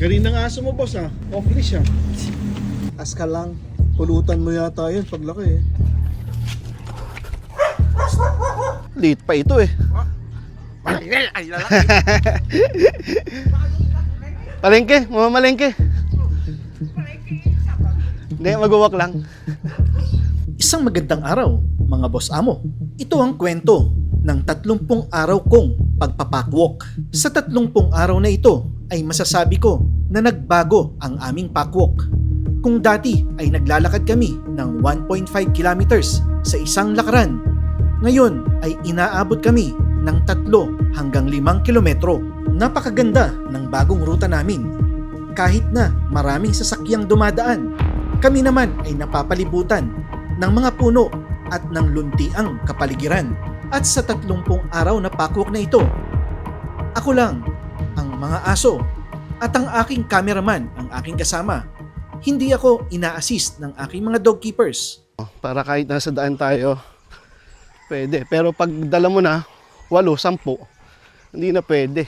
Galing ng aso mo, boss, ah. Off leash, ah. As ka lang. Pulutan mo yata yun paglaki, eh. Late pa ito eh. Ay, lalaki. Palengke, mamamalengke. Hindi, magwawak lang. Isang magandang araw, mga boss amo. Ito ang kwento ng 30 araw kong pagpapakwalk. Sa 30 araw na ito ay masasabi ko na nagbago ang aming pakwalk. Kung dati ay naglalakad kami ng 1.5 kilometers sa isang lakaran, ngayon ay inaabot kami ng 3 hanggang 5 kilometro. Napakaganda ng bagong ruta namin. Kahit na maraming sasakyang dumadaan, kami naman ay napapalibutan ng mga puno at ng luntiang kapaligiran. At sa 30 araw na pakwok na ito, ako lang, ang mga aso, at ang aking cameraman ang aking kasama. Hindi ako ina-assist ng aking mga dog keepers. Para kahit nasa daan tayo, pwede. Pero pag dala mo na, walo, sampu, hindi na pwede.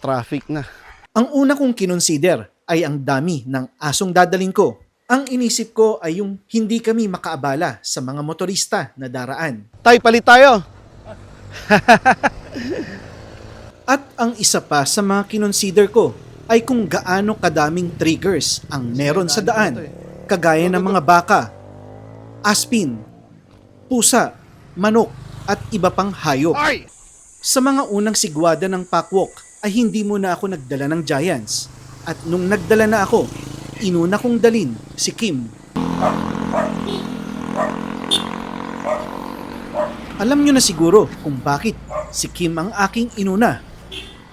Traffic na. Ang una kong kinonsider ay ang dami ng asong dadaling ko. Ang inisip ko ay yung hindi kami makaabala sa mga motorista na daraan. Tay, palit tayo. At ang isa pa sa mga kinonsider ko ay kung gaano kadaming triggers ang meron sa daan, kagaya ng mga baka, aspin, pusa, manok, at iba pang hayop. Ay! Sa mga unang sigwada ng pakwalk ay hindi muna ako nagdala ng giants. At nung nagdala na ako, inuna kong dalin si Kim. Alam nyo na siguro kung bakit si Kim ang aking inuna.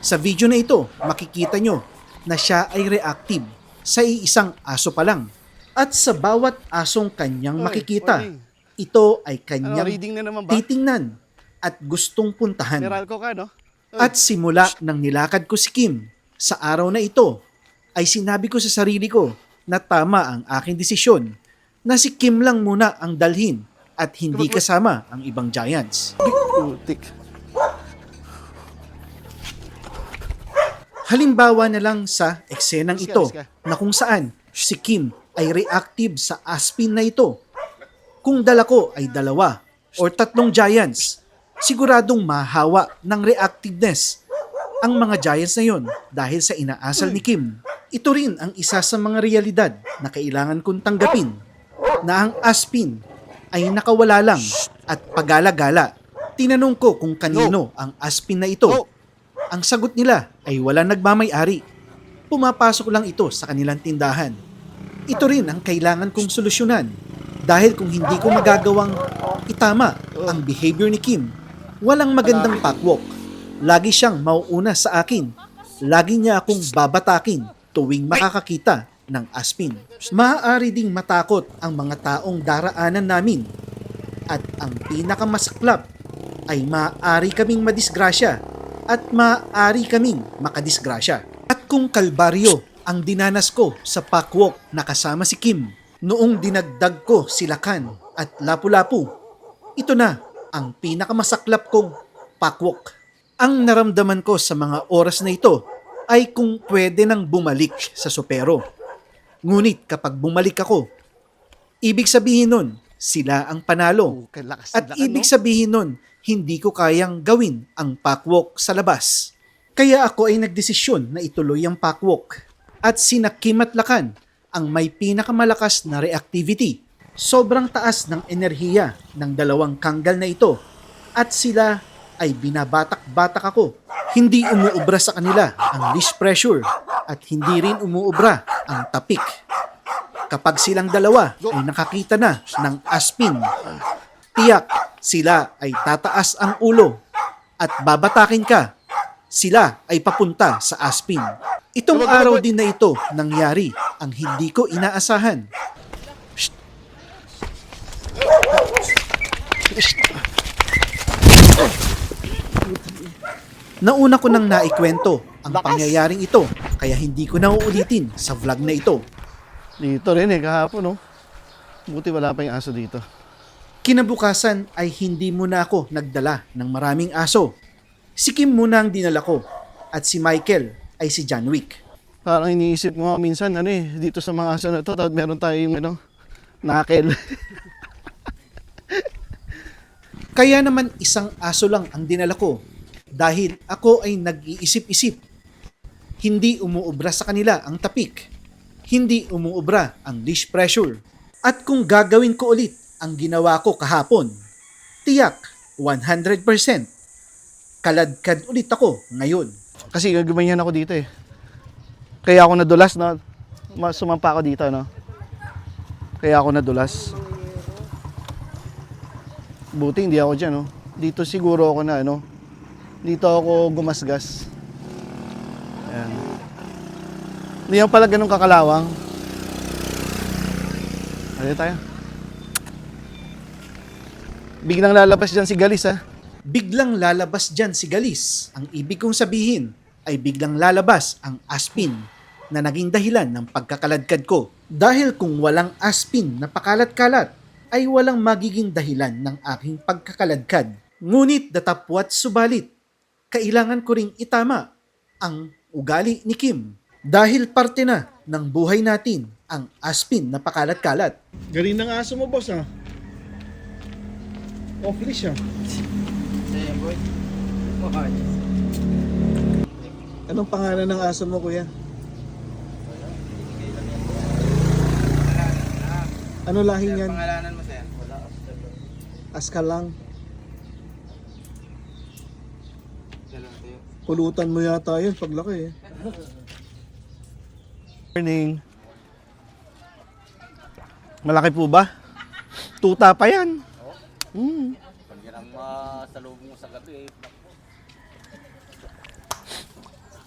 Sa video na ito, makikita nyo na siya ay reactive sa iisang aso pa lang. At sa bawat asong kanyang makikita, ito ay kanyang ba? titingnan at gustong puntahan. Ka, no? At simula nang nilakad ko si Kim sa araw na ito, ay sinabi ko sa sarili ko na tama ang aking desisyon na si Kim lang muna ang dalhin at hindi kasama ang ibang giants. Putik. Halimbawa na lang sa eksenang ito na kung saan si Kim ay reactive sa aspin na ito. Kung dala ko ay dalawa or tatlong giants, siguradong mahawa ng reactiveness ang mga giants na yon dahil sa inaasal ni Kim. Ito rin ang isa sa mga realidad na kailangan kong tanggapin na ang aspin ay nakawala lang at pagala-gala. Tinanong ko kung kanino ang aspin na ito. Ang sagot nila ay wala nagmamay-ari. Pumapasok lang ito sa kanilang tindahan. Ito rin ang kailangan kong solusyonan. Dahil kung hindi ko magagawang itama ang behavior ni Kim, walang magandang pakwalk. Lagi siyang mauuna sa akin. Lagi niya akong babatakin tuwing makakakita ng aspin. Maaari ding matakot ang mga taong daraanan namin. At ang pinakamasaklap ay maaari kaming madisgrasya at maaari kaming makadisgrasya. At kung kalbaryo ang dinanas ko sa pakwok na kasama si Kim noong dinagdag ko si Lakan at Lapu-Lapu, ito na ang pinakamasaklap kong pakwok. Ang naramdaman ko sa mga oras na ito ay kung pwede nang bumalik sa supero. Ngunit kapag bumalik ako, ibig sabihin nun, sila ang panalo. Oh, kay lakas At lakan, ibig no? sabihin nun, hindi ko kayang gawin ang pakwalk sa labas. Kaya ako ay nagdesisyon na ituloy ang pakwalk. At sina Kim at Lakan ang may pinakamalakas na reactivity. Sobrang taas ng enerhiya ng dalawang kanggal na ito. At sila ay binabatak-batak ako. Hindi umuubra sa kanila ang leash pressure at hindi rin umuubra ang tapik. Kapag silang dalawa ay nakakita na ng aspin, tiyak sila ay tataas ang ulo at babatakin ka. Sila ay papunta sa aspin. Itong araw din na ito nangyari ang hindi ko inaasahan. Nauna ko nang naikwento ang pangyayaring ito kaya hindi ko na uulitin sa vlog na ito. Dito rin eh, kahapon, no? Buti wala pa yung aso dito. Kinabukasan ay hindi muna ako nagdala ng maraming aso. Si Kim muna ang dinala ko at si Michael ay si John Wick. Parang iniisip nga minsan, ano eh, dito sa mga aso na to, tapos meron tayong, ano, nakel. Kaya naman isang aso lang ang dinala ko dahil ako ay nag-iisip-isip. Hindi umuubra sa kanila ang tapik. Hindi umuubra ang leash pressure. At kung gagawin ko ulit ang ginawa ko kahapon, tiyak 100%. Kaladkad ulit ako ngayon. Kasi gumanyan ako dito eh. Kaya ako nadulas, no? Ma- Sumampa ako dito, no? Kaya ako nadulas. Buti hindi ako dyan, no? Dito siguro ako na, ano? Dito ako gumasgas. Ayan. Hindi ako pala ganun kakalawang. Ano tayo? Biglang lalabas dyan si Galis, ha? Biglang lalabas dyan si Galis. Ang ibig kong sabihin ay biglang lalabas ang aspin na naging dahilan ng pagkakaladkad ko. Dahil kung walang aspin na pakalat-kalat, ay walang magiging dahilan ng aking pagkakaladkad. Ngunit datapwat subalit, kailangan ko ring itama ang ugali ni Kim. Dahil parte na ng buhay natin ang aspin na pakalat-kalat. Galing ng aso mo, boss, ah. Off leash, ah. Sa'yo, boy. Niya. Anong pangalan ng aso mo, kuya? Ano lahi niyan? pangalanan mo, sir. Aska lang. Pulutan mo yata yun paglaki, eh. Morning. Malaki po ba? Tuta pa yan. Eh,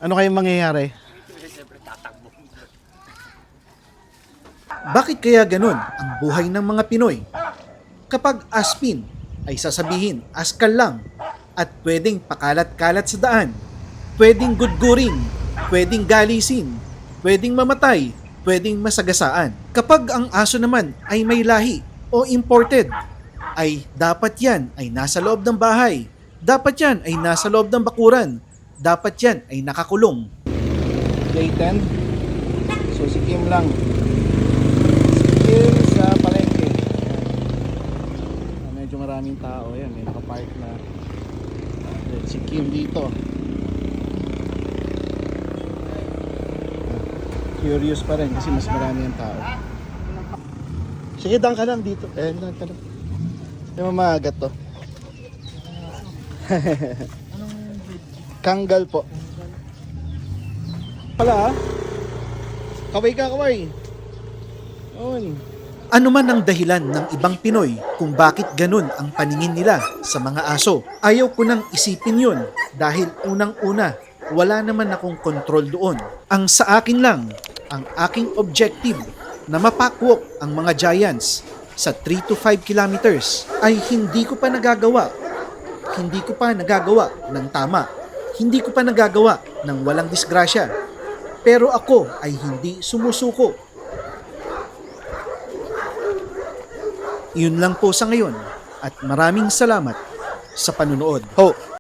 Ano kayong mangyayari? Bakit kaya ganun ang buhay ng mga Pinoy? Kapag aspin ay sasabihin askal lang at pwedeng pakalat-kalat sa daan, pwedeng gudgurin, pwedeng galisin, pwedeng mamatay, pwedeng masagasaan. Kapag ang aso naman ay may lahi o imported, ay dapat yan ay nasa loob ng bahay, dapat yan ay nasa loob ng bakuran, dapat yan ay nakakulong. Day 10. So si Kim lang. Si Kim sa palengke. Medyo maraming tao. Yan, may nakapark na. Si Kim dito. Curious pa rin kasi mas marami ang tao. Sige, dang ka lang dito. Eh, dang ka lang. Yung mamagat to. Kanggal po. Pala ah. Kaway ka, kaway. Yun. Ano man ang dahilan ng ibang Pinoy kung bakit ganun ang paningin nila sa mga aso, ayaw ko nang isipin yun dahil unang-una, wala naman akong kontrol doon. Ang sa akin lang, ang aking objective na mapakwok ang mga giants sa 3 to 5 kilometers ay hindi ko pa nagagawa. Hindi ko pa nagagawa ng tama. Hindi ko pa nagagawa ng walang disgrasya. Pero ako ay hindi sumusuko Yun lang po sa ngayon at maraming salamat sa panunood. Ho,